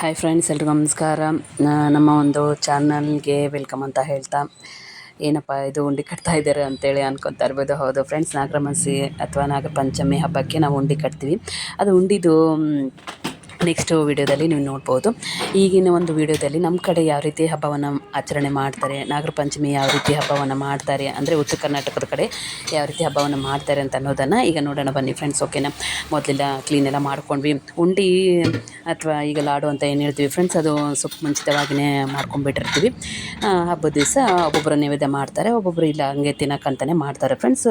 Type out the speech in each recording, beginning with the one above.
Hi friends ಎಲ್ರಿಗೂ ನಮಸ್ಕಾರ. ನಮ್ಮ ಒಂದು ಚಾನಲ್ಗೆ ವೆಲ್ಕಮ್ ಅಂತ ಹೇಳ್ತಾ. ಏನಪ್ಪ ಇದು ಉಂಡೆ ಕಟ್ತಾ ಇದ್ದಾರೆ ಅಂತೇಳಿ ಅನ್ಕೊತಾ ಇರ್ಬೋದು. ಹೌದು ಫ್ರೆಂಡ್ಸ್ ನಾಗರಮಸಿ ಅಥವಾ ನಾಗರ ಪಂಚಮಿ ಹಬ್ಬಕ್ಕೆ ನಾವು ಉಂಡೆ ಕಟ್ತೀವಿ. ಅದು ಉಂಡಿದು ನೆಕ್ಸ್ಟ್ ವಿಡಿಯೋದಲ್ಲಿ ನೀವು ನೋಡ್ಬೋದು. ಈಗಿನ ಒಂದು ವಿಡಿಯೋದಲ್ಲಿ ನಮ್ಮ ಕಡೆ ಯಾವ ರೀತಿ ಹಬ್ಬವನ್ನು ಆಚರಣೆ ಮಾಡ್ತಾರೆ, ನಾಗರ ಪಂಚಮಿ ಯಾವ ರೀತಿ ಹಬ್ಬವನ್ನು ಮಾಡ್ತಾರೆ, ಅಂದರೆ ಉತ್ತರ ಕರ್ನಾಟಕದ ಕಡೆ ಯಾವ ರೀತಿ ಹಬ್ಬವನ್ನು ಮಾಡ್ತಾರೆ ಅಂತ ಅನ್ನೋದನ್ನು ಈಗ ನೋಡೋಣ ಬನ್ನಿ ಫ್ರೆಂಡ್ಸ್ ಓಕೆನಾ ಮೊದಲೆಲ್ಲ ಕ್ಲೀನ್ ಎಲ್ಲ ಮಾಡ್ಕೊಂಡ್ವಿ. ಉಂಡಿ ಅಥವಾ ಈಗ ಲಾಡು ಅಂತ ಏನು ಹೇಳ್ತೀವಿ ಫ್ರೆಂಡ್ಸ್ ಅದು ಸ್ವಲ್ಪ ಮುಂಚಿತವಾಗಿಯೇ ಮಾಡ್ಕೊಂಡ್ಬಿಟ್ಟಿರ್ತೀವಿ. ಹಬ್ಬದ ದಿವಸ ಒಬ್ಬೊಬ್ಬರು ನೈವೇದ್ಯ ಮಾಡ್ತಾರೆ ಒಬ್ಬೊಬ್ಬರು ಇಲ್ಲ ಹಂಗೆ ತಿನ್ನೋಕ್ಕಂತಲೇ ಮಾಡ್ತಾರೆ. ಫ್ರೆಂಡ್ಸ್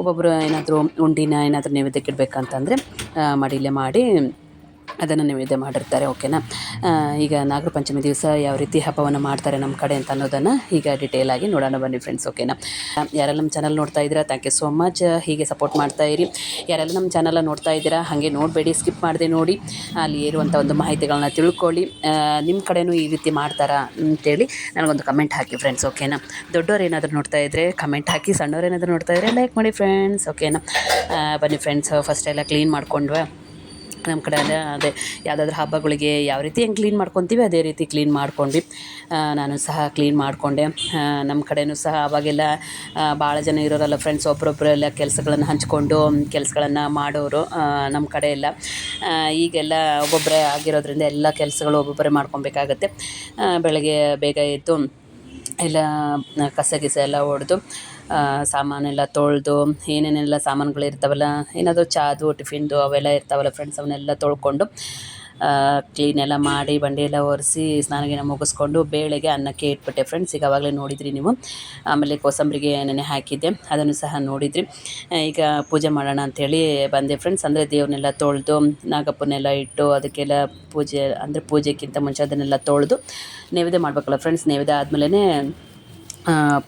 ಒಬ್ಬೊಬ್ಬರು ಏನಾದರೂ ಉಂಡಿನ ಏನಾದರೂ ನೈವೇದ್ಯಕ್ಕೆ ಇಡಬೇಕಂತಂದರೆ ಮಡಿಲೇ ಮಾಡಿ ಅದನ್ನು ನೈವೇದ್ಯ ಮಾಡಿರ್ತಾರೆ, ಓಕೆನಾ? ಈಗ ನಾಗರ ಪಂಚಮಿ ದಿವಸ ಯಾವ ರೀತಿ ಹಬ್ಬವನ್ನು ಮಾಡ್ತಾರೆ ನಮ್ಮ ಕಡೆ ಅಂತ ಅನ್ನೋದನ್ನು ಈಗ ಡಿಟೇಲ್ ಆಗಿ ನೋಡೋಣ ಬನ್ನಿ ಫ್ರೆಂಡ್ಸ್ ಓಕೆನಾ? ಯಾರೆಲ್ಲ ನಮ್ಮ ಚಾನಲ್ ನೋಡ್ತಾ ಇದ್ದೀರಾ ಥ್ಯಾಂಕ್ ಯು ಸೋ ಮಚ್ ಹೀಗೆ ಸಪೋರ್ಟ್ ಮಾಡ್ತಾ ಇರಿ. ಯಾರೆಲ್ಲ ನಮ್ಮ ಚಾನಲ್ ನೋಡ್ತಾ ಇದ್ದೀರಾ, ಹಾಗೆ ನೋಡಬೇಡಿ ಸ್ಕಿಪ್ ಮಾಡದೆ ನೋಡಿ, ಅಲ್ಲಿ ಇರುವಂಥ ಒಂದು ಮಾಹಿತಿಗಳನ್ನ ತಿಳ್ಕೊಳ್ಳಿ. ನಿಮ್ಮ ಕಡೆನೂ ಈ ರೀತಿ ಮಾಡ್ತಾರಾ ಅಂತೇಳಿ ನನಗೊಂದು ಕಮೆಂಟ್ ಹಾಕಿ ಫ್ರೆಂಡ್ಸ್ ಓಕೆನಾ? ದೊಡ್ಡವ್ರು ಏನಾದರೂ ನೋಡ್ತಾ ಇದ್ದರೆ ಕಮೆಂಟ್ ಹಾಕಿ, ಸಣ್ಣವ್ರು ಏನಾದರೂ ನೋಡ್ತಾ ಇದ್ದರೆ ಲೈಕ್ ಮಾಡಿ ಫ್ರೆಂಡ್ಸ್ ಓಕೆನಾ? ಬನ್ನಿ ಫ್ರೆಂಡ್ಸ್ ಫಸ್ಟ್ ಎಲ್ಲ ಕ್ಲೀನ್ ಮಾಡ್ಕೊಂಡ್ವಾ? ನಮ್ಮ ಕಡೆ ಅದೇ ಅದೇ ಯಾವುದಾದ್ರೂ ಹಬ್ಬಗಳಿಗೆ ಯಾವ ರೀತಿ ಹೆಂಗೆ ಕ್ಲೀನ್ ಮಾಡ್ಕೊತೀವಿ, ಅದೇ ರೀತಿ ಕ್ಲೀನ್ ಮಾಡ್ಕೊಂಡ್ವಿ. ನಾನು ಸಹ ಕ್ಲೀನ್ ಮಾಡಿಕೊಂಡೆ. ನಮ್ಮ ಕಡೆಯೂ ಸಹ ಅವಾಗೆಲ್ಲ ಭಾಳ ಜನ ಇರೋರಲ್ಲ ಫ್ರೆಂಡ್ಸ್ ಒಬ್ಬರೊಬ್ಬರೆಲ್ಲ ಕೆಲಸಗಳನ್ನು ಹಂಚ್ಕೊಂಡು, ಕೆಲಸಗಳನ್ನು ಮಾಡೋರು ನಮ್ಮ ಕಡೆ ಎಲ್ಲ. ಈಗೆಲ್ಲ ಒಬ್ಬೊಬ್ಬರೇ ಆಗಿರೋದ್ರಿಂದ ಎಲ್ಲ ಕೆಲಸಗಳು ಒಬ್ಬೊಬ್ಬರೇ ಮಾಡ್ಕೊಬೇಕಾಗತ್ತೆ. ಬೆಳಗ್ಗೆ ಬೇಗ ಎದ್ದು, ಎಲ್ಲ ಕಸ ಗಿಸ ಎಲ್ಲ ಹೊಡೆದು ಸಾಮಾನೆಲ್ಲ ತೊಳೆದು ಏನೇನೆಲ್ಲ ಸಾಮಾನುಗಳು ಇರ್ತಾವಲ್ಲ ಏನಾದರೂ ಚಾದು, ಟಿಫಿನ್ದು ಅವೆಲ್ಲ ಇರ್ತಾವಲ್ಲ ಫ್ರೆಂಡ್ಸ್ ಅವನ್ನೆಲ್ಲ ತೊಳ್ಕೊಂಡು ಕ್ಲೀನೆಲ್ಲ ಮಾಡಿ ಬಂಡಿ ಎಲ್ಲ ಒರೆಸಿ ಸ್ನಾನ ಗೀನ ಮುಗಿಸ್ಕೊಂಡು ಬೇಳೆಗೆ ಅನ್ನಕ್ಕೆ ಇಟ್ಬಿಟ್ಟೆ. ಫ್ರೆಂಡ್ಸ್ ಈಗ ಆವಾಗಲೇ ನೋಡಿದ್ರಿ ನೀವು. ಆಮೇಲೆ ಕೋಸಂಬರಿಗೆ ನೆನೆ ಹಾಕಿದ್ದೆ, ಅದನ್ನು ಸಹ ನೋಡಿದ್ರಿ. ಈಗ ಪೂಜೆ ಮಾಡೋಣ ಅಂಥೇಳಿ ಬಂದೆ ಫ್ರೆಂಡ್ಸ್ ಅಂದರೆ ದೇವ್ರನ್ನೆಲ್ಲ ತೊಳೆದು ನಾಗಪ್ಪನೆಲ್ಲ ಇಟ್ಟು ಅದಕ್ಕೆಲ್ಲ ಪೂಜೆ, ಅಂದರೆ ಪೂಜೆಗಿಂತ ಮುಂಚೆ ಅದನ್ನೆಲ್ಲ ತೊಳೆದು ನೈವೇದ್ಯ ಮಾಡಬೇಕಲ್ಲ ಫ್ರೆಂಡ್ಸ್ ನೈವೇದ್ಯ ಆದಮೇಲೆ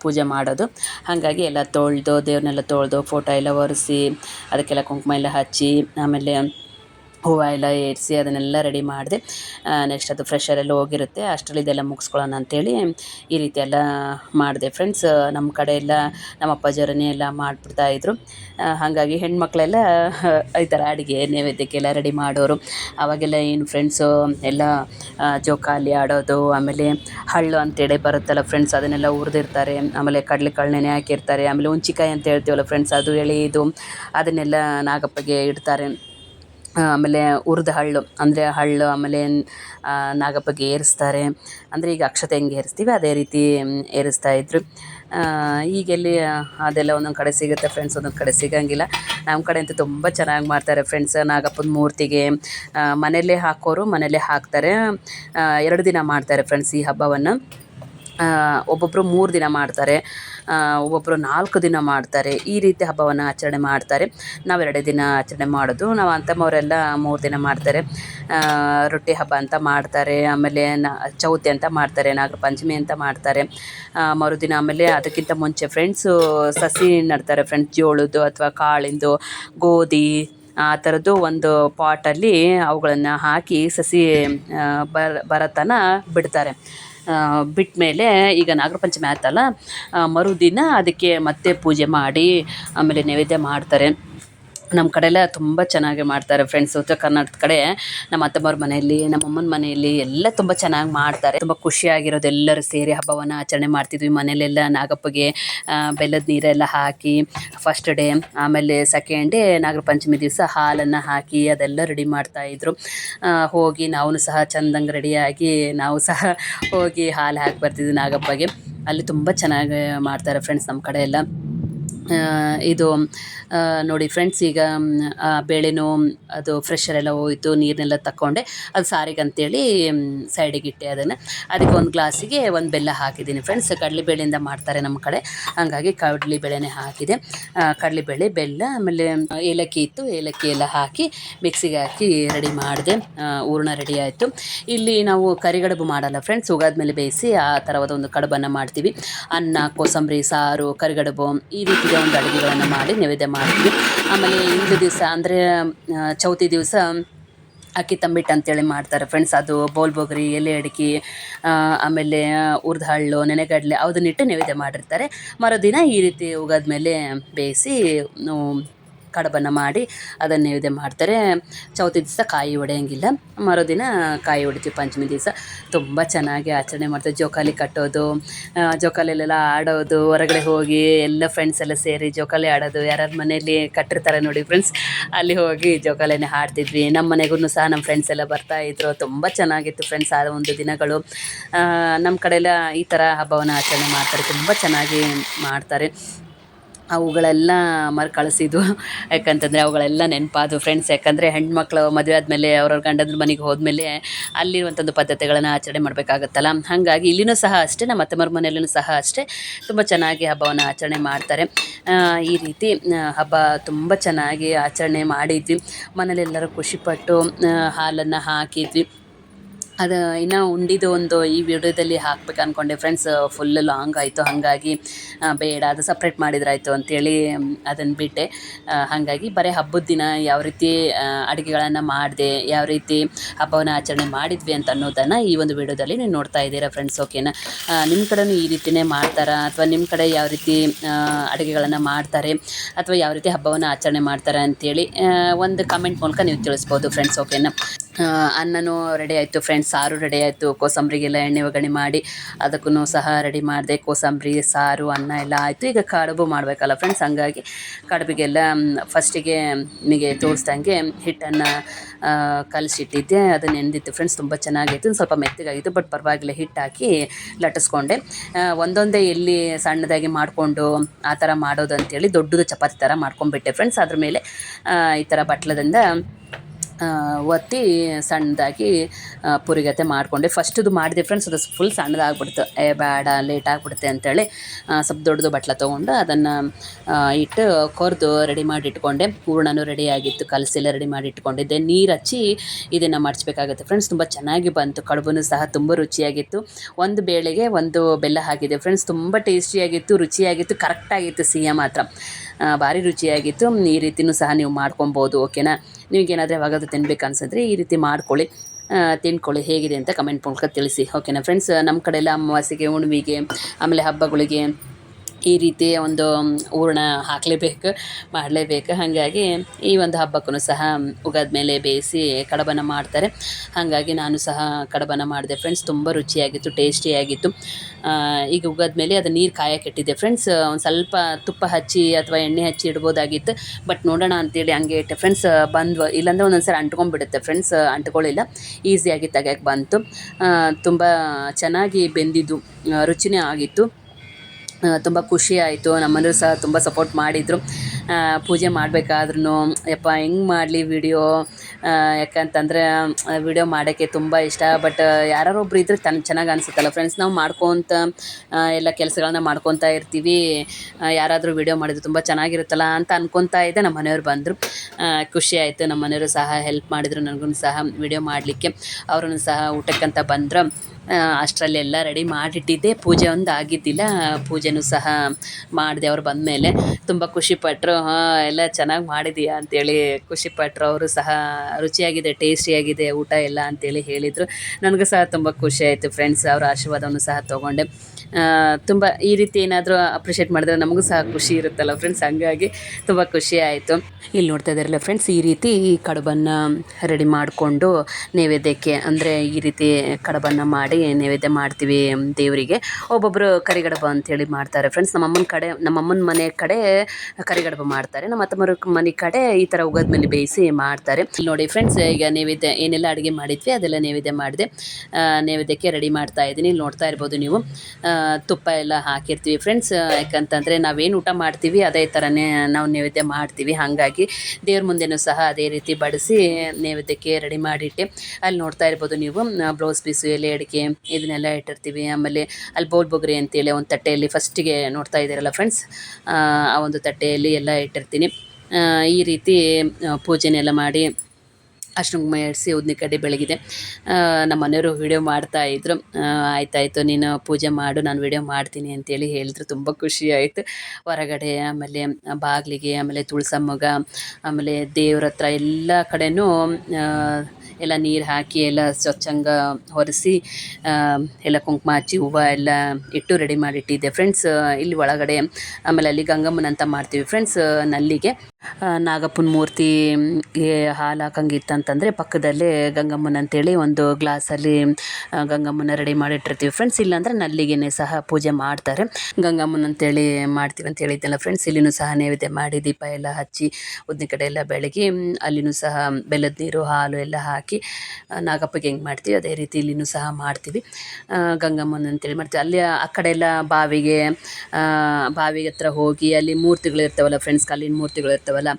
ಪೂಜೆ ಮಾಡೋದು. ಹಾಗಾಗಿ ಎಲ್ಲ ತೊಳೆದು, ದೇವ್ರನ್ನೆಲ್ಲ ತೊಳೆದು ಫೋಟೋ ಎಲ್ಲ ಒರೆಸಿ, ಅದಕ್ಕೆಲ್ಲ ಕುಂಕುಮ ಎಲ್ಲ ಹಚ್ಚಿ, ಆಮೇಲೆ ಹೂವು ಎಲ್ಲ ಏರಿಸಿ ಅದನ್ನೆಲ್ಲ ರೆಡಿ ಮಾಡಿದೆ ನೆಕ್ಸ್ಟ್ ಅದು ಫ್ರೆಶರ್ ಎಲ್ಲ ಹೋಗಿರುತ್ತೆ, ಅಷ್ಟರಲ್ಲಿ ಇದೆಲ್ಲ ಮುಗಿಸ್ಕೊಳ್ಳೋಣ ಅಂಥೇಳಿ ಈ ರೀತಿ ಎಲ್ಲ ಮಾಡಿದೆ ಫ್ರೆಂಡ್ಸ್ ನಮ್ಮ ಕಡೆ ಎಲ್ಲ ನಮ್ಮ ಅಪ್ಪಾಜಿಯವರನ್ನೇ ಎಲ್ಲ ಮಾಡಿಬಿಡ್ತಾ ಇದ್ರು. ಹಾಗಾಗಿ ಹೆಣ್ಮಕ್ಳೆಲ್ಲ, ಈ ಥರ ಅಡುಗೆ, ನೈವೇದ್ಯಕ್ಕೆಲ್ಲ ರೆಡಿ ಮಾಡೋರು. ಅವಾಗೆಲ್ಲ ಏನು ಫ್ರೆಂಡ್ಸು ಎಲ್ಲ ಜೋಕಾಲಿ ಆಡೋದು, ಆಮೇಲೆ ಹಳ್ಳು ಅಂತೇಳಿ ಬರುತ್ತಲ್ಲ ಫ್ರೆಂಡ್ಸ್ ಅದನ್ನೆಲ್ಲ ಹುರಿದಿರ್ತಾರೆ. ಆಮೇಲೆ ಕಡಲೆಕಾಳು ನೆನೆ ಹಾಕಿರ್ತಾರೆ. ಆಮೇಲೆ ಹುಂಚಿಕಾಯಿ ಅಂತ ಹೇಳ್ತೀವಲ್ಲ ಫ್ರೆಂಡ್ಸ್ ಅದು ಎಳೆಯೋದು, ಅದನ್ನೆಲ್ಲ ನಾಗಪ್ಪಗೆ ಇಡ್ತಾರೆ. ಆಮೇಲೆ ಹುರಿದ ಹಳ್ಳು ಅಂದರೆ ಹಳ್ಳು ಆಮೇಲೆ ನಾಗಪ್ಪಗೆ ಏರಿಸ್ತಾರೆ. ಅಂದರೆ ಈಗ ಅಕ್ಷತೆ ಹೆಂಗೆ ಏರಿಸ್ತೀವಿ ಅದೇ ರೀತಿ ಏರಿಸ್ತಾ ಇದ್ರು. ಆ, ಈಗೆಲ್ಲಿ ಅದೆಲ್ಲ ಒಂದೊಂದು ಕಡೆ ಸಿಗುತ್ತೆ ಫ್ರೆಂಡ್ಸ್ ಒಂದೊಂದು ಕಡೆ ಸಿಗೋಂಗಿಲ್ಲ. ನಮ್ಮ ಕಡೆ ಅಂತೂ ತುಂಬ ಚೆನ್ನಾಗಿ ಮಾಡ್ತಾರೆ ಫ್ರೆಂಡ್ಸ್ ನಾಗಪ್ಪನ ಮೂರ್ತಿಗೆ. ಮನೆಯಲ್ಲೇ ಹಾಕೋರು ಮನೆಯಲ್ಲೇ ಹಾಕ್ತಾರೆ. ಎರಡು ದಿನ ಮಾಡ್ತಾರೆ ಫ್ರೆಂಡ್ಸ್ ಈ ಹಬ್ಬವನ್ನು. ಒಬ್ಬೊಬ್ಬರು ಮೂರು ದಿನ ಮಾಡ್ತಾರೆ. ಒಬ್ಬೊಬ್ಬರು ನಾಲ್ಕು ದಿನ ಮಾಡ್ತಾರೆ. ಈ ರೀತಿ ಹಬ್ಬವನ್ನು ಆಚರಣೆ ಮಾಡ್ತಾರೆ. ನಾವು ಎರಡೇ ದಿನ ಆಚರಣೆ ಮಾಡೋದು. ನಾವು ಅಂತಮ್ಮವರೆಲ್ಲ ಮೂರು ದಿನ ಮಾಡ್ತಾರೆ. ರೊಟ್ಟಿ ಹಬ್ಬ ಅಂತ ಮಾಡ್ತಾರೆ. ಆಮೇಲೆ ನ, ಚೌತಿ ಅಂತ ಮಾಡ್ತಾರೆ. ನಾಗರ ಪಂಚಮಿ ಅಂತ ಮಾಡ್ತಾರೆ. ಮರುದಿನ ಆಮೇಲೆ ಅದಕ್ಕಿಂತ ಮುಂಚೆ ಫ್ರೆಂಡ್ಸು ಸಸಿ ನಡ್ತಾರೆ. ಫ್ರೆಂಡ್ಸ್ ಜೋಳದ್ದು ಅಥವಾ ಕಾಳಿಂದು, ಗೋಧಿ, ಆ ಥರದ್ದು ಒಂದು ಪಾಟಲ್ಲಿ ಅವುಗಳನ್ನು ಹಾಕಿ ಸಸಿ ಬರ, ಬರತನ ಬಿಡ್ತಾರೆ. ಬಿಟ್ಟ ಮೇಲೆ ಈಗ ನಾಗರ ಪಂಚಮಿ ಆಯ್ತಲ್ಲ ಮರುದಿನ ಅದಕ್ಕೆ ಮತ್ತೆ ಪೂಜೆ ಮಾಡಿ ಆಮೇಲೆ ನೈವೇದ್ಯ ಮಾಡ್ತಾರೆ. ನಮ್ಮ ಕಡೆ ಎಲ್ಲ ತುಂಬ ಚೆನ್ನಾಗಿ ಮಾಡ್ತಾರೆ ಫ್ರೆಂಡ್ಸ್ ಉತ್ತರ ಕರ್ನಾಟಕದ ಕಡೆ. ನಮ್ಮ ಅತ್ತಮ್ಮವ್ರ ಮನೆಯಲ್ಲಿ ನಮ್ಮ ಅಮ್ಮನ ಮನೆಯಲ್ಲಿ ಎಲ್ಲ ತುಂಬ ಚೆನ್ನಾಗಿ ಮಾಡ್ತಾರೆ. ತುಂಬ ಖುಷಿಯಾಗಿರೋದು ಎಲ್ಲರೂ ಸೇರಿ ಹಬ್ಬವನ್ನು ಆಚರಣೆ ಮಾಡ್ತಿದ್ವಿ. ಮನೆಯಲ್ಲೆಲ್ಲ ನಾಗಪ್ಪಗೆ ಬೆಲ್ಲದ ನೀರೆಲ್ಲ ಹಾಕಿ ಫಸ್ಟ್ ಡೇ ಆಮೇಲೆ ಸೆಕೆಂಡ್ ಡೇ ನಾಗರ ಪಂಚಮಿ ದಿವಸ ಹಾಲನ್ನು ಹಾಕಿ ಅದೆಲ್ಲ ರೆಡಿ ಮಾಡ್ತಾಯಿದ್ರು ಹೋಗಿ ನಾವು ಸಹ ಚಂದಂಗೆ ರೆಡಿಯಾಗಿ ನಾವು ಸಹ ಹೋಗಿ ಹಾಲು ಹಾಕಿ ಬರ್ತಿದ್ವಿ ನಾಗಪ್ಪಗೆ. ಅಲ್ಲಿ ತುಂಬ ಚೆನ್ನಾಗಿ ಮಾಡ್ತಾರೆ ಫ್ರೆಂಡ್ಸ್ ನಮ್ಮ ಕಡೆ ಎಲ್ಲ ಇದು ನೋಡಿ ಫ್ರೆಂಡ್ಸ್ ಈಗ ಬೇಳೆನೂ, ಅದು ಫ್ರೆಶರ್ ಎಲ್ಲ ಹೋಯಿತು ನೀರನ್ನೆಲ್ಲ ತಕ್ಕೊಂಡೆ. ಅದು ಸಾರಿಗೆ ಅಂತೇಳಿ ಸೈಡಿಗೆ ಇಟ್ಟೆ ಅದನ್ನು. ಅದಕ್ಕೆ ಒಂದು ಗ್ಲಾಸಿಗೆ ಒಂದು ಬೆಲ್ಲ ಹಾಕಿದ್ದೀನಿ ಫ್ರೆಂಡ್ಸ್ ಕಡಲೆಬೇಳೆಯಿಂದ ಮಾಡ್ತಾರೆ ನಮ್ಮ ಕಡೆ. ಹಾಗಾಗಿ ಕಡಲೆಬೇಳೆನೇ ಹಾಕಿದೆ. ಕಡಲೆಬೇಳೆ, ಬೆಲ್ಲ, ಆಮೇಲೆ ಏಲಕ್ಕಿ ಇತ್ತು. ಏಲಕ್ಕಿ ಎಲ್ಲ ಹಾಕಿ, ಮಿಕ್ಸಿಗೆ ಹಾಕಿ ರೆಡಿ ಮಾಡಿದೆ. ಹೂರ್ಣ ರೆಡಿ ಆಯಿತು. ಇಲ್ಲಿ ನಾವು ಕರಿಗಡುಬು ಮಾಡಲ್ಲ ಫ್ರೆಂಡ್ಸ್ ಉಗಾದ್ಮೇಲೆ ಬೇಯಿಸಿ ಆ ಥರವಾದ ಒಂದು ಕಡುಬನ್ನು ಮಾಡ್ತೀವಿ. ಅನ್ನ, ಕೋಸಂಬರಿ, ಸಾರು, ಕರಿಗಡುಬು ಈ ರೀತಿಯ ಒಂದು ಅಡುಗೆಗಳನ್ನು ಮಾಡಿ ನೈವೇದ್ಯ ಮಾಡ್ತೀವಿ. ಆಮೇಲೆ ಇಂದು ದಿವಸ ಅಂದರೆ ಚೌತಿ ದಿವಸ ಅಕ್ಕಿ ತಂಬಿಟ್ಟು ಅಂತೇಳಿ ಮಾಡ್ತಾರೆ ಫ್ರೆಂಡ್ಸ್ ಅದು ಬೋಲ್ ಬೋಗರಿ, ಎಲೆ ಅಡಿಕೆ ಆಮೇಲೆ ಹುರ್ದ ಹಳ್ಳು ನೆನೆಗಡಲೆ ಅದನ್ನಿಟ್ಟು ನೈವೇದ್ಯ ಮಾಡಿರ್ತಾರೆ. ಮರುದಿನ ಈ ರೀತಿ ಉಗಾದ್ಮೇಲೆ ಬೇಯಿಸಿ ನಾವು ಕಡುಬನ್ನು ಮಾಡಿ ಅದನ್ನು ನೈವೇದ್ಯ ಮಾಡ್ತಾರೆ. ಚೌತಿ ದಿವಸ ಕಾಯಿ ಒಡೆಯಂಗಿಲ್ಲ. ಮರುದಿನ ಕಾಯಿ ಹೊಡಿತೀವಿ ಪಂಚಮಿ ದಿವಸ ತುಂಬ ಚೆನ್ನಾಗಿ ಆಚರಣೆ ಮಾಡ್ತಾರೆ. ಜೋಕಾಲಿ ಕಟ್ಟೋದು ಜೋಕಾಲಿಲೆಲ್ಲ ಆಡೋದು, ಹೊರಗಡೆ ಹೋಗಿ ಎಲ್ಲ ಫ್ರೆಂಡ್ಸ್ ಎಲ್ಲ ಸೇರಿ ಜೋಕಾಲಿ ಆಡೋದು. ಯಾರ್ಯಾರ ಮನೆಯಲ್ಲಿ ಕಟ್ಟಿರ್ತಾರೆ ನೋಡಿ ಫ್ರೆಂಡ್ಸ್ ಅಲ್ಲಿ ಹೋಗಿ ಜೋಕಾಲಿನೇ ಆಡ್ತಿದ್ವಿ. ನಮ್ಮ ಮನೆಗೂ ಸಹ ನಮ್ಮ ಫ್ರೆಂಡ್ಸ್ ಎಲ್ಲ ಬರ್ತಾ ಇದ್ರು. ತುಂಬ ಚೆನ್ನಾಗಿತ್ತು ಫ್ರೆಂಡ್ಸ್ ಆ ಒಂದು ದಿನಗಳು. ನಮ್ಮ ಕಡೆಯೆಲ್ಲ ಈ ಥರ ಹಬ್ಬವನ್ನು ಆಚರಣೆ ಮಾಡ್ತಾರೆ. ತುಂಬ ಚೆನ್ನಾಗಿ ಮಾಡ್ತಾರೆ. ಅವುಗಳೆಲ್ಲ ಮರುಕಳಿಸಿದ್ದು ಯಾಕಂತಂದರೆ ಅವುಗಳೆಲ್ಲ ನೆನಪಾದ್ವು ಫ್ರೆಂಡ್ಸ್ ಯಾಕಂದರೆ ಹೆಣ್ಮಕ್ಳು ಮದುವೆ ಆದಮೇಲೆ ಅವ್ರವ್ರ ಗಂಡನ ಮನೆಗೆ ಹೋದ್ಮೇಲೆ ಅಲ್ಲಿರುವಂಥದ್ದು ಪದ್ಧತಿಗಳನ್ನು ಆಚರಣೆ ಮಾಡಬೇಕಾಗತ್ತಲ್ಲ. ಹಾಗಾಗಿ ಇಲ್ಲಿನೂ ಸಹ ಅಷ್ಟೇ, ನಮ್ಮ ಅತ್ತೆಮರ ಮನೆಯಲ್ಲೂ ಸಹ ಅಷ್ಟೇ ತುಂಬ ಚೆನ್ನಾಗಿ ಹಬ್ಬವನ್ನು ಆಚರಣೆ ಮಾಡ್ತಾರೆ. ಈ ರೀತಿ ಹಬ್ಬ ತುಂಬ ಚೆನ್ನಾಗಿ ಆಚರಣೆ ಮಾಡಿದ್ವಿ. ಮನೇಲೆಲ್ಲರೂ ಖುಷಿಪಟ್ಟು ಹಾಲನ್ನು ಹಾಕಿದ್ವಿ. ಅದು ಇನ್ನು ಉಂಡಿದ್ದು ಒಂದು ಈ ವಿಡಿಯೋದಲ್ಲಿ ಹಾಕ್ಬೇಕು ಅಂದ್ಕೊಂಡೆ ಫ್ರೆಂಡ್ಸ್ ಫುಲ್ ಲಾಂಗ್ ಆಯಿತು. ಹಾಗಾಗಿ ಬೇಡ ಅದು ಸಪ್ರೇಟ್ ಮಾಡಿದ್ರಾಯಿತು ಅಂಥೇಳಿ ಅದನ್ನು ಬಿಟ್ಟೆ. ಹಾಗಾಗಿ ಬರೀ ಹಬ್ಬದ ದಿನ ಯಾವ ರೀತಿ ಅಡುಗೆಗಳನ್ನು ಮಾಡಿದೆ ಯಾವ ರೀತಿ ಹಬ್ಬವನ್ನು ಆಚರಣೆ ಮಾಡಿದ್ವಿ ಅಂತ ಅನ್ನೋದನ್ನು ಈ ಒಂದು ವಿಡಿಯೋದಲ್ಲಿ ನೀವು ನೋಡ್ತಾ ಇದ್ದೀರಾ ಫ್ರೆಂಡ್ಸ್ ಓಕೆನಾ ನಿಮ್ಮ ಕಡೆನೂ ಈ ರೀತಿಯೇ ಮಾಡ್ತಾರಾ? ಅಥವಾ ನಿಮ್ಮ ಕಡೆ ಯಾವ ರೀತಿ ಅಡುಗೆಗಳನ್ನು ಮಾಡ್ತಾರೆ? ಅಥವಾ ಯಾವ ರೀತಿ ಹಬ್ಬವನ್ನು ಆಚರಣೆ ಮಾಡ್ತಾರೆ ಅಂತೇಳಿ ಆ, ಒಂದು ಕಮೆಂಟ್ ಮೂಲಕ ನೀವು ತಿಳಿಸ್ಬೋದು ಫ್ರೆಂಡ್ಸ್ ಓಕೆನಾ ಅನ್ನನೂ ರೆಡಿ ಆಯಿತು ಫ್ರೆಂಡ್ಸ್ ಸಾರು ರೆಡಿ ಆಯಿತು. ಕೋಸಂಬರಿಗೆಲ್ಲ ಎಣ್ಣೆ ಒಗ್ಗರಣೆ ಮಾಡಿ ಅದಕ್ಕೂ ಸಹ ರೆಡಿ ಮಾಡಿದೆ. ಕೋಸಂಬರಿ, ಸಾರು, ಅನ್ನ ಎಲ್ಲ ಆಯಿತು. ಈಗ ಕಡುಬು ಮಾಡಬೇಕಲ್ಲ ಫ್ರೆಂಡ್ಸ್ ಹಂಗಾಗಿ ಕಡುಬಿಗೆಲ್ಲ ಫಸ್ಟಿಗೆ ನಿಮಗೆ ತೋರಿಸ್ದಂಗೆ ಹಿಟ್ಟನ್ನು ಕಲಸಿಟ್ಟಿದ್ದೆ. ಅದು ನೆಂದಿತ್ತು ಫ್ರೆಂಡ್ಸ್ ತುಂಬ ಚೆನ್ನಾಗಿತ್ತು ಸ್ವಲ್ಪ ಮೆತ್ತಗಾಗಿತ್ತು ಬಟ್ ಪರವಾಗಿಲ್ಲ ಹಿಟ್ಟು ಹಾಕಿ ಲಟ್ಟಿಸ್ಕೊಂಡೆ. ಒಂದೊಂದೇ ಎಲ್ಲಿ ಸಣ್ಣದಾಗಿ ಮಾಡಿಕೊಂಡು ಆ ಥರ ಮಾಡೋದು ಅಂತೇಳಿ ದೊಡ್ಡದು ಚಪಾತಿ ಥರ ಮಾಡ್ಕೊಂಡ್ಬಿಟ್ಟೆ ಫ್ರೆಂಡ್ಸ್ ಅದ್ರ ಮೇಲೆ ಈ ಥರ ಬಟ್ಲದಿಂದ ಒತ್ತಿ ಸಣ್ಣದಾಗಿ ಪುರಿಗತೆ ಮಾಡಿಕೊಂಡೆ. ಫಸ್ಟದು ಮಾಡಿದೆ ಫ್ರೆಂಡ್ಸ್ ಅದು ಫುಲ್ ಸಣ್ಣದಾಗ್ಬಿಡ್ತು. ಏ, ಬೇಡ ಲೇಟ್ ಆಗಿಬಿಡುತ್ತೆ ಅಂತೇಳಿ ಸ್ವಲ್ಪ ದೊಡ್ಡದು ಬಟ್ಲ ತೊಗೊಂಡು ಅದನ್ನು ಇಟ್ಟು ಕೊರೆದು ರೆಡಿ ಮಾಡಿ ಇಟ್ಕೊಂಡೆ. ಹೂರಣನೂ ರೆಡಿ ಆಗಿತ್ತು, ಕಲಸೆಲ್ಲ ರೆಡಿ ಮಾಡಿ ಇಟ್ಕೊಂಡಿದ್ದೆ. ನೀರು ಹಚ್ಚಿ ಇದನ್ನು ಮಡಚಬೇಕಾಗುತ್ತೆ. ಫ್ರೆಂಡ್ಸ್ ತುಂಬ ಚೆನ್ನಾಗಿ ಬಂತು. ಕಡುಬು ಸಹ ತುಂಬ ರುಚಿಯಾಗಿತ್ತು. ಒಂದು ಬೇಳೆಗೆ ಒಂದು ಬೆಲ್ಲ ಹಾಕಿದೆ ಫ್ರೆಂಡ್ಸ್ ತುಂಬ ಟೇಸ್ಟಿಯಾಗಿತ್ತು ರುಚಿಯಾಗಿತ್ತು ಕರೆಕ್ಟಾಗಿತ್ತು ಸಿಹಿ ಮಾತ್ರ. ಭಾರಿ ರುಚಿಯಾಗಿತ್ತು. ಈ ರೀತಿಯೂ ಸಹ ನೀವು ಮಾಡ್ಕೊಬೋದು ಓಕೆನಾ ನಿಮಗೇನಾದರೂ ಯಾವಾಗಾದ್ರೂ ತಿನ್ಬೇಕು ಅನ್ಸಿದ್ರೆ ಈ ರೀತಿ ಮಾಡ್ಕೊಳ್ಳಿ. ತಿನ್ಕೊಳ್ಳಿ ಹೇಗಿದೆ ಅಂತ ಕಮೆಂಟ್ ಮೂಲಕ ತಿಳಿಸಿ ಓಕೆನಾ ಫ್ರೆಂಡ್ಸ್ ನಮ್ಮ ಕಡೆ ಎಲ್ಲ ಅಮಾವಾಸ್ಯೆಗೆ, ಹುಣ್ಣಿಮೆಗೆ, ಆಮೇಲೆ ಹಬ್ಬಗಳಿಗೆ ಈ ರೀತಿ ಒಂದು ಹೂರ್ಣ ಹಾಕಲೇಬೇಕು, ಮಾಡಲೇಬೇಕು. ಹಾಗಾಗಿ ಈ ಒಂದು ಹಬ್ಬಕ್ಕೂ ಸಹ ಉಗಾದ ಮೇಲೆ ಬೇಯಿಸಿ ಕಡಬನ ಮಾಡ್ತಾರೆ. ಹಾಗಾಗಿ ನಾನು ಸಹ ಕಡಬನ ಮಾಡಿದೆ ಫ್ರೆಂಡ್ಸ್. ತುಂಬ ರುಚಿಯಾಗಿತ್ತು, ಟೇಸ್ಟಿಯಾಗಿತ್ತು. ಈಗ ಉಗಾದ ಮೇಲೆ ಅದು ನೀರು ಕಾಯಕ್ಕೆ ಇಟ್ಟಿದ್ದೆ. ಫ್ರೆಂಡ್ಸ್, ಒಂದು ಸ್ವಲ್ಪ ತುಪ್ಪ ಹಚ್ಚಿ ಅಥವಾ ಎಣ್ಣೆ ಹಚ್ಚಿ ಇಡ್ಬೋದಾಗಿತ್ತು. ಬಟ್ ನೋಡೋಣ ಅಂತೇಳಿ ಹಂಗೆ ಇಟ್ಟೆ. ಫ್ರೆಂಡ್ಸ್ ಬಂದ್ವ ಇಲ್ಲಾಂದರೆ ಒಂದೊಂದು ಸರಿ ಅಂಟ್ಕೊಂಡ್ಬಿಡುತ್ತೆ. ಫ್ರೆಂಡ್ಸ್, ಅಂಟ್ಕೊಳ್ಳಿಲ್ಲ. ಈಸಿಯಾಗಿ ತೆಗಿಯಕ್ಕೆ ಬಂತು. ತುಂಬ ಚೆನ್ನಾಗಿ ಬೆಂದಿದ್ದು ರುಚಿನೇ ಆಗಿತ್ತು. ತುಂಬ ಖುಷಿ ಆಯಿತು. ನಮ್ಮನೆಯವರು ಸಹ ತುಂಬ ಸಪೋರ್ಟ್ ಮಾಡಿದರು. ಪೂಜೆ ಮಾಡಬೇಕಾದ್ರೂ ಯಪ್ಪ, ಹೆಂಗೆ ಮಾಡಲಿ ವಿಡಿಯೋ ಯಾಕಂತಂದರೆ ವಿಡಿಯೋ ಮಾಡೋಕ್ಕೆ ತುಂಬ ಇಷ್ಟ. ಬಟ್ ಯಾರಾರು ಒಬ್ರು ಇದ್ರೆ ತನ್ನ ಚೆನ್ನಾಗಿ ಅನಿಸುತ್ತಲ್ಲ. ಫ್ರೆಂಡ್ಸ್ ನಾವು ಮಾಡ್ಕೊತ ಎಲ್ಲ ಕೆಲಸಗಳನ್ನ ಮಾಡ್ಕೊತಾ ಇರ್ತೀವಿ. ಯಾರಾದರೂ ವಿಡಿಯೋ ಮಾಡಿದ್ರು ತುಂಬ ಚೆನ್ನಾಗಿರುತ್ತಲ್ಲ ಅಂತ ಅನ್ಕೊತಾ ಇದ್ದೆ. ನಮ್ಮ ಮನೆಯವ್ರು ಬಂದರು ಖುಷಿ ಆಯಿತು. ನಮ್ಮ ಮನೆಯವರು ಸಹ ಹೆಲ್ಪ್ ಮಾಡಿದರು. ನನಗೂ ಸಹ ವಿಡಿಯೋ ಮಾಡಲಿಕ್ಕೆ. ಅವರನ್ನು ಸಹ ಊಟಕ್ಕಂತ ಬಂದ್ರು. ಅಷ್ಟರಲ್ಲೆಲ್ಲ ರೆಡಿ ಮಾಡಿಟ್ಟಿದ್ದೆ. ಪೂಜೆ ಒಂದು ಆಗಿದ್ದಿಲ್ಲ, ಪೂಜೆನೂ ಸಹ ಮಾಡಿದೆ ಅವ್ರು ಬಂದಮೇಲೆ. ತುಂಬ ಖುಷಿಪಟ್ಟರು ಹಾಂ, ಎಲ್ಲ ಚೆನ್ನಾಗಿ ಮಾಡಿದೀಯಾ ಅಂತೇಳಿ ಖುಷಿಪಟ್ಟರು ಅವರು ಸಹ ರುಚಿಯಾಗಿದೆ, ಟೇಸ್ಟಿಯಾಗಿದೆ, ಊಟ ಎಲ್ಲ ಅಂತೇಳಿ ಹೇಳಿದರು. ನನಗೂ ಸಹ ತುಂಬ ಖುಷಿ ಆಯಿತು ಫ್ರೆಂಡ್ಸ್, ಅವರ ಆಶೀರ್ವಾದವನ್ನು ಸಹ ತೊಗೊಂಡೆ. ತುಂಬ ಈ ರೀತಿ ಏನಾದರೂ ಅಪ್ರಿಷಿಯೇಟ್ ಮಾಡಿದ್ರೆ ನಮಗೂ ಸಹ ಖುಷಿ ಇರುತ್ತಲ್ಲ ಫ್ರೆಂಡ್ಸ್ ಹಂಗಾಗಿ ತುಂಬ ಖುಷಿ ಆಯಿತು. ಇಲ್ಲಿ ನೋಡ್ತಾ ಇದ್ದಾರಲ್ಲ ಫ್ರೆಂಡ್ಸ್ ಈ ರೀತಿ ಕಡುಬನ್ನು ರೆಡಿ ಮಾಡಿಕೊಂಡು ನೈವೇದ್ಯಕ್ಕೆ ಅಂದರೆ ಈ ರೀತಿ ಕಡುಬನ್ನು ಮಾಡಿ ನೈವೇದ್ಯ ಮಾಡ್ತೀವಿ ದೇವರಿಗೆ. ಒಬ್ಬೊಬ್ಬರು ಕರಿಗಡಬ ಅಂತೇಳಿ ಮಾಡ್ತಾರೆ ಫ್ರೆಂಡ್ಸ್ ನಮ್ಮಮ್ಮನ ಕಡೆ ನಮ್ಮಮ್ಮನ ಮನೆ ಕಡೆ ಕರಿಗಡಬ ಮಾಡ್ತಾರೆ. ನಮ್ಮ ಅತ್ತಮ್ಮರ ಮನೆ ಕಡೆ ಈ ಥರ ಉಗದ ಮೇಲೆ ಬೇಯಿಸಿ ಮಾಡ್ತಾರೆ. ನೋಡಿ ಫ್ರೆಂಡ್ಸ್ ಈಗ ನೈವೇದ್ಯ ಏನೆಲ್ಲ ಅಡುಗೆ ಮಾಡಿದ್ವಿ, ಅದೆಲ್ಲ ನೈವೇದ್ಯ ಮಾಡಿದೆ. ನೈವೇದ್ಯಕ್ಕೆ ರೆಡಿ ಮಾಡ್ತಾ ಇದ್ದೀನಿ. ಇಲ್ಲಿ ನೋಡ್ತಾ ಇರ್ಬೋದು ನೀವು. ತುಪ್ಪ ಎಲ್ಲ ಹಾಕಿರ್ತೀವಿ. ಫ್ರೆಂಡ್ಸ್ ಯಾಕಂತಂದರೆ ನಾವೇನು ಊಟ ಮಾಡ್ತೀವಿ, ಅದೇ ಥರನೇ ನಾವು ನೈವೇದ್ಯ ಮಾಡ್ತೀವಿ. ಹಾಗಾಗಿ ದೇವ್ರ ಮುಂದೆನೂ ಸಹ ಅದೇ ರೀತಿ ಬಡಿಸಿ ನೈವೇದ್ಯಕ್ಕೆ ರೆಡಿ ಮಾಡಿಟ್ಟೆ ಅಲ್ಲಿ ನೋಡ್ತಾ ಇರ್ಬೋದು ನೀವು. ಬ್ಲೌಸ್ ಪೀಸು, ಎಲೆ ಅಡಿಕೆ ಇದನ್ನೆಲ್ಲ ಇಟ್ಟಿರ್ತೀವಿ. ಆಮೇಲೆ ಅಲ್ಲಿ ಬೋಲ್ ಬೊಗ್ರಿ ಅಂತೇಳಿ ಒಂದು ತಟ್ಟೆಯಲ್ಲಿ ಫಸ್ಟಿಗೆ ನೋಡ್ತಾ ಇದ್ದೀರಲ್ಲ ಫ್ರೆಂಡ್ಸ್ ಆ ಒಂದು ತಟ್ಟೆಯಲ್ಲಿ ಎಲ್ಲ ಇಟ್ಟಿರ್ತೀನಿ. ಈ ರೀತಿ ಪೂಜೆನೆಲ್ಲ ಮಾಡಿ ಅರ್ಶಿನ ಕುಂಕುಮ ಉದ್ದಿನ ಕಡ್ಡಿ ಬೆಳಗಿದೆ. ನಮ್ಮ ಮನೆಯವರು ವೀಡಿಯೋ ಮಾಡ್ತಾ ಇದ್ರು. ಆಯ್ತಾಯಿತು, ನೀನು ಪೂಜೆ ಮಾಡು, ನಾನು ವೀಡಿಯೋ ಮಾಡ್ತೀನಿ ಅಂತೇಳಿ ಹೇಳಿದ್ರು. ತುಂಬ ಖುಷಿ ಆಯಿತು. ಹೊರಗಡೆ ಆಮೇಲೆ ಬಾಗಿಲಿಗೆ, ಆಮೇಲೆ ತುಳಸಮ್ಮಗ ಆಮೇಲೆ ದೇವ್ರ ಹತ್ರ ಎಲ್ಲ ಕಡೆಯೂ ಎಲ್ಲ ನೀರು ಹಾಕಿ, ಎಲ್ಲ ಸ್ವಚ್ಛಂಗ ಹೊರಿಸಿ ಎಲ್ಲ ಕುಂಕುಮ ಹಚ್ಚಿ, ಹೂವು ಎಲ್ಲ ಇಟ್ಟು ರೆಡಿ ಮಾಡಿಟ್ಟಿದ್ದೆ. ಫ್ರೆಂಡ್ಸ್ ಇಲ್ಲಿ ಒಳಗಡೆ, ಆಮೇಲೆ ಅಲ್ಲಿ ಗಂಗಮ್ಮನ ಅಂತ ಮಾಡ್ತೀವಿ ಫ್ರೆಂಡ್ಸ್ ನಲ್ಲಿಗೆ. ನಾಗಪ್ಪನ ಮೂರ್ತಿ ಹಾಲು ಹಾಕಂಗಿತ್ತಂತಂದರೆ ಪಕ್ಕದಲ್ಲೇ ಗಂಗಮ್ಮನ ಅಂತೇಳಿ ಒಂದು ಗ್ಲಾಸಲ್ಲಿ ಗಂಗಮ್ಮನ ರೆಡಿ ಮಾಡಿಟ್ಟಿರ್ತೀವಿ ಫ್ರೆಂಡ್ಸ್ ಇಲ್ಲಾಂದ್ರೆ ನಲ್ಲಿಗೆನೆ ಸಹ ಪೂಜೆ ಮಾಡ್ತಾರೆ. ಗಂಗಮ್ಮನ ಅಂತೇಳಿ ಮಾಡ್ತೀವಿ ಅಂತ ಹೇಳಿದ್ದೆಲ್ಲ ಫ್ರೆಂಡ್ಸ್ ಇಲ್ಲಿನೂ ಸಹ ನೈವೇದ್ಯ ಮಾಡಿ ದೀಪ ಎಲ್ಲ ಹಚ್ಚಿ ಉದ್ದಿನ ಕಡೆ ಎಲ್ಲ ಬೆಳಗಿ ಅಲ್ಲಿನೂ ಸಹ ಬೆಲ್ಲದ ನೀರು, ಹಾಲು ಎಲ್ಲ ಹಾಕಿ ನಾಗಪ್ಪಗೆ ಹೆಂಗೆ ಮಾಡ್ತೀವಿ ಅದೇ ರೀತಿ ಇಲ್ಲಿನೂ ಸಹ ಮಾಡ್ತೀವಿ. ಗಂಗಮ್ಮನ ಅಂತೇಳಿ ಮಾಡ್ತೀವಿ. ಅಲ್ಲಿ ಆ ಕಡೆ ಎಲ್ಲ ಬಾವಿಗೆ ಬಾವಿಗೆ ಹತ್ರ ಹೋಗಿ ಅಲ್ಲಿ ಮೂರ್ತಿಗಳು ಇರ್ತಾವಲ್ಲ ಫ್ರೆಂಡ್ಸ್ ಕಲ್ಲಿನ ಮೂರ್ತಿಗಳು ಇರ್ತಾವಲ್ಲ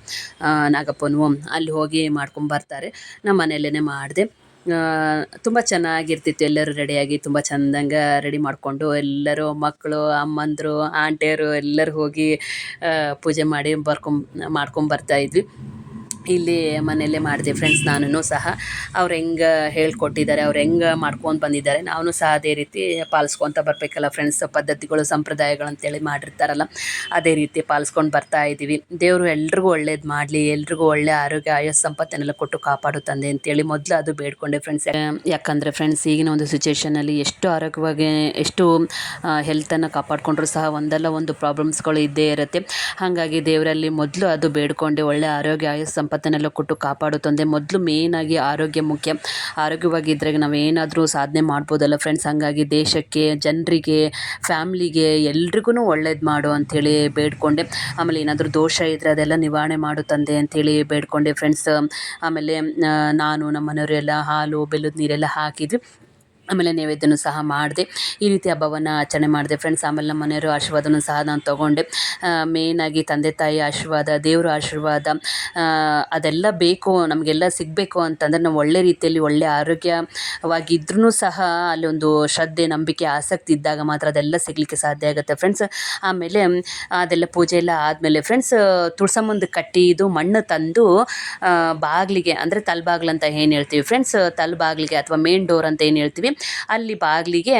ನಾಗಪ್ಪನವು ಅಲ್ಲಿ ಹೋಗಿ ಮಾಡ್ಕೊಂಬರ್ತಾರೆ ನಮ್ಮ ಮನೆಯಲ್ಲೇ ಮಾಡಿದೆ. ತುಂಬ ಚೆನ್ನಾಗಿರ್ತಿತ್ತು. ಎಲ್ಲರೂ ರೆಡಿಯಾಗಿ ತುಂಬ ಚಂದಂಗೆ ರೆಡಿ ಮಾಡಿಕೊಂಡು ಎಲ್ಲರೂ ಮಕ್ಕಳು, ಅಮ್ಮಂದರು, ಆಂಟಿಯರು ಎಲ್ಲರೂ ಹೋಗಿ ಪೂಜೆ ಮಾಡಿ ಬರ್ಕೊಂಬ ಮಾಡ್ಕೊಂಬರ್ತಾಯಿದ್ವಿ ಇಲ್ಲಿ ಮನೆಯಲ್ಲೇ ಮಾಡಿದೆ. ಫ್ರೆಂಡ್ಸ್ ನಾನು ಸಹ. ಅವ್ರು ಹೆಂಗೆ ಹೇಳ್ಕೊಟ್ಟಿದ್ದಾರೆ, ಅವ್ರು ಹೆಂಗೆ ಮಾಡ್ಕೊಂಡು ಬಂದಿದ್ದಾರೆ ನಾವು ಸಹ ಅದೇ ರೀತಿ ಪಾಲಿಸ್ಕೊತ ಬರಬೇಕಲ್ಲ ಫ್ರೆಂಡ್ಸ್ ಪದ್ಧತಿಗಳು, ಸಂಪ್ರದಾಯಗಳು ಅಂತೇಳಿ ಮಾಡಿರ್ತಾರಲ್ಲ, ಅದೇ ರೀತಿ ಪಾಲಿಸ್ಕೊಂಡು ಬರ್ತಾ ಇದ್ದೀವಿ ದೇವರು ಎಲ್ರಿಗೂ ಒಳ್ಳೇದು ಮಾಡಲಿ, ಎಲ್ರಿಗೂ ಒಳ್ಳೆ ಆರೋಗ್ಯ ಆಯಸ್ ಸಂಪತ್ತನ್ನೆಲ್ಲ ಕೊಟ್ಟು ಕಾಪಾಡು ತಂದೆ ಅಂತೇಳಿ ಮೊದಲು ಅದು ಬೇಡ್ಕೊಂಡೆ ಫ್ರೆಂಡ್ಸ್ ಯಾಕಂದರೆ ಫ್ರೆಂಡ್ಸ್ ಈಗಿನ ಒಂದು ಸಿಚುವೇಷನಲ್ಲಿ ಎಷ್ಟು ಆರೋಗ್ಯವಾಗಿ, ಎಷ್ಟು ಹೆಲ್ತನ್ನು ಕಾಪಾಡಿಕೊಂಡ್ರೂ ಸಹ ಒಂದಲ್ಲ ಒಂದು ಪ್ರಾಬ್ಲಮ್ಸ್ಗಳು ಇದ್ದೇ ಇರುತ್ತೆ. ಹಾಗಾಗಿ ದೇವರಲ್ಲಿ ಮೊದಲು ಅದು ಬೇಡ್ಕೊಂಡೆ, ಒಳ್ಳೆ ಆರೋಗ್ಯ ಆಯಸ್ಸು ಸಂಪತ್ತನ್ನೆಲ್ಲ ಕೊಟ್ಟು ಕಾಪಾಡು ತಂದೆ. ಮೊದಲು ಮೇಯ್ನಾಗಿ ಆರೋಗ್ಯ ಮುಖ್ಯ. ಆರೋಗ್ಯವಾಗಿದ್ದರೆ ನಾವು ಏನಾದರೂ ಸಾಧನೆ ಮಾಡ್ಬೋದಲ್ಲ ಫ್ರೆಂಡ್ಸ್ ಹಾಗಾಗಿ ದೇಶಕ್ಕೆ, ಜನರಿಗೆ ಫ್ಯಾಮ್ಲಿಗೆ ಎಲ್ರಿಗೂ ಒಳ್ಳೇದು ಮಾಡು ಅಂಥೇಳಿ ಬೇಡ್ಕೊಂಡೆ. ಆಮೇಲೆ ಏನಾದರೂ ದೋಷ ಇದ್ದರೆ ಅದೆಲ್ಲ ನಿವಾರಣೆ ಮಾಡು ತಂದೆ ಅಂಥೇಳಿ ಬೇಡ್ಕೊಂಡೆ ಫ್ರೆಂಡ್ಸ್ ಆಮೇಲೆ ನಾನು ನಮ್ಮ ಮನೆಯವರು ಎಲ್ಲ ಹಾಲು, ಬೆಲ್ಲದ ನೀರೆಲ್ಲ ಹಾಕಿದ್ವಿ. ಆಮೇಲೆ ನೈವೇದ್ಯನೂ ಸಹ ಮಾಡಿದೆ. ಈ ರೀತಿ ಹಬ್ಬವನ್ನು ಆಚರಣೆ ಮಾಡಿದೆ. ಫ್ರೆಂಡ್ಸ್ ಆಮೇಲೆ ನಮ್ಮ ಮನೆಯವರು ಆಶೀರ್ವಾದನೂ ಸಹ ನಾನು ತೊಗೊಂಡೆ. ಮೇಯ್ನಾಗಿ ತಂದೆ, ತಾಯಿ ಆಶೀರ್ವಾದ, ದೇವರ ಆಶೀರ್ವಾದ ಅದೆಲ್ಲ ಬೇಕು, ನಮಗೆಲ್ಲ ಸಿಗಬೇಕು ಅಂತಂದರೆ ನಾವು ಒಳ್ಳೆ ರೀತಿಯಲ್ಲಿ ಒಳ್ಳೆ ಆರೋಗ್ಯವಾಗಿದ್ರೂ ಸಹ ಅಲ್ಲಿ ಒಂದು ಶ್ರದ್ಧೆ, ನಂಬಿಕೆ, ಆಸಕ್ತಿ ಇದ್ದಾಗ ಮಾತ್ರ ಅದೆಲ್ಲ ಸಿಗಲಿಕ್ಕೆ ಸಾಧ್ಯ ಆಗುತ್ತೆ. ಫ್ರೆಂಡ್ಸ್ ಆಮೇಲೆ ಅದೆಲ್ಲ ಪೂಜೆ ಎಲ್ಲ ಆದಮೇಲೆ ಫ್ರೆಂಡ್ಸ್ ತುಳಸಮ್ಮಂದು ಕಟ್ಟಿ ಇದು ಮಣ್ಣು ತಂದು ಬಾಗಿಲಿಗೆ, ಅಂದರೆ ತಲ್ಬಾಗ್ಲು ಅಂತ ಏನು ಹೇಳ್ತೀವಿ? ಫ್ರೆಂಡ್ಸ್ ತಲ್ಬಾಗ್ಲಿಗೆ ಅಥವಾ ಮೇನ್ ಡೋರ್ ಅಂತ ಏನು ಹೇಳ್ತೀವಿ? ಅಲ್ಲಿ ಬಾಗಿಲಿಗೆ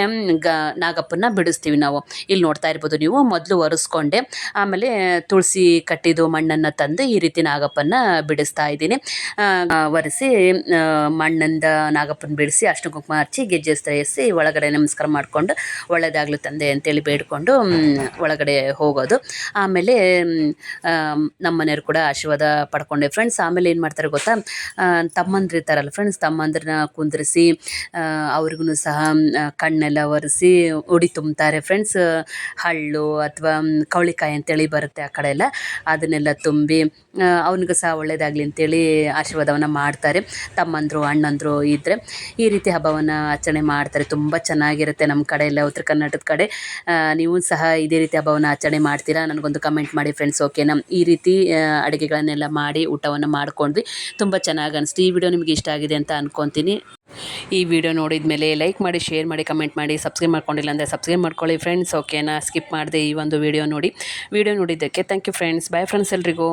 ಗ ನಾಗಪ್ಪನ ಬಿಡಿಸ್ತೀವಿ ನಾವು. ಇಲ್ಲಿ ನೋಡ್ತಾ ಇರ್ಬೋದು ನೀವು, ಮೊದಲು ಒರೆಸ್ಕೊಂಡೆ, ಆಮೇಲೆ ತುಳಸಿ ಕಟ್ಟಿದ್ದು ಮಣ್ಣನ್ನು ತಂದು ಈ ರೀತಿ ನಾಗಪ್ಪನ ಬಿಡಿಸ್ತಾ ಇದ್ದೀನಿ. ಒರೆಸಿ ಮಣ್ಣಿಂದ ನಾಗಪ್ಪನ ಬಿಡಿಸಿ ಅಷ್ಟು ಕುಂಕುಮ ಹಚ್ಚಿ, ಗೆಜ್ಜೆ ಎಸಿ ಒಳಗಡೆ ನಮಸ್ಕಾರ ಮಾಡಿಕೊಂಡು ಒಳ್ಳೆಯದಾಗ್ಲು ತಂದೆ ಅಂತೇಳಿ ಬೇಡಿಕೊಂಡು ಒಳಗಡೆ ಹೋಗೋದು. ಆಮೇಲೆ ನಮ್ಮ ಮನೆಯವರು ಕೂಡ ಆಶೀರ್ವಾದ ಪಡ್ಕೊಂಡೆ. ಫ್ರೆಂಡ್ಸ್, ಆಮೇಲೆ ಏನು ಮಾಡ್ತಾರೆ ಗೊತ್ತಾ? ತಮ್ಮಂದ್ರಿರ್ತಾರಲ್ಲ, ಫ್ರೆಂಡ್ಸ್, ತಮ್ಮಂದ್ರನ್ನ ಕುಂದ್ರಿಸಿ ಅವ್ರಿಗೂ ಸಹ ಆ, ಕಣ್ಣೆಲ್ಲ ಒರೆಸಿ ಉಡಿ ತುಂಬ್ತಾರೆ ಫ್ರೆಂಡ್ಸ್ ಹಳ್ಳು ಅಥವಾ ಕವಳಿಕಾಯಿ ಅಂತೇಳಿ ಬರುತ್ತೆ ಆ ಕಡೆ ಎಲ್ಲ. ಅದನ್ನೆಲ್ಲ ತುಂಬಿ ಅವನಿಗೂ ಸಹ ಒಳ್ಳೆಯದಾಗಲಿ ಅಂತೇಳಿ ಆಶೀರ್ವಾದವನ್ನು ಮಾಡ್ತಾರೆ. ತಮ್ಮಂದರು ಅಣ್ಣಂದರು ಇದ್ದರೆ ಈ ರೀತಿ ಹಬ್ಬವನ್ನು ಆಚರಣೆ ಮಾಡ್ತಾರೆ. ತುಂಬ ಚೆನ್ನಾಗಿರುತ್ತೆ ನಮ್ಮ ಕಡೆ ಎಲ್ಲ ಉತ್ತರ ಕರ್ನಾಟಕದ ಕಡೆ. ನೀವು ಸಹ ಇದೇ ರೀತಿ ಹಬ್ಬವನ್ನು ಆಚರಣೆ ಮಾಡ್ತೀರಾ? ನನಗೊಂದು ಕಮೆಂಟ್ ಮಾಡಿ ಫ್ರೆಂಡ್ಸ್ ಓಕೆನಾ ಈ ರೀತಿ ಅಡುಗೆಗಳನ್ನೆಲ್ಲ ಮಾಡಿ ಊಟವನ್ನು ಮಾಡ್ಕೊಂಡ್ವಿ. ತುಂಬ ಚೆನ್ನಾಗಿ ಅನಿಸ್ತು. ಈ ವಿಡಿಯೋ ನಿಮಗೆ ಇಷ್ಟ ಆಗಿದೆ ಅಂತ ಅನ್ಕೊತೀನಿ. ಈ ವಿಡಿಯೋ ನೋಡಿದ ಮೇಲೆ ಲೈಕ್ ಮಾಡಿ, ಶೇರ್ ಮಾಡಿ, ಕಮೆಂಟ್ ಮಾಡಿ, ಸಬ್ಸ್ಕ್ರೈಬ್ ಮಾಡ್ಕೊಂಡಿಲ್ಲ ಅಂದರೆ ಸಬ್ಸ್ಕ್ರೈಬ್ ಮಾಡ್ಕೊಳ್ಳಿ ಫ್ರೆಂಡ್ಸ್ ಓಕೆನಾ ಸ್ಕಿಪ್ ಮಾಡಿದೆ ಈ ಒಂದು ವಿಡಿಯೋ ನೋಡಿ. ವಿಡಿಯೋ ನೋಡಿದ್ದಕ್ಕೆ thank you friends bye friends ಎಲ್ರಿಗೂ.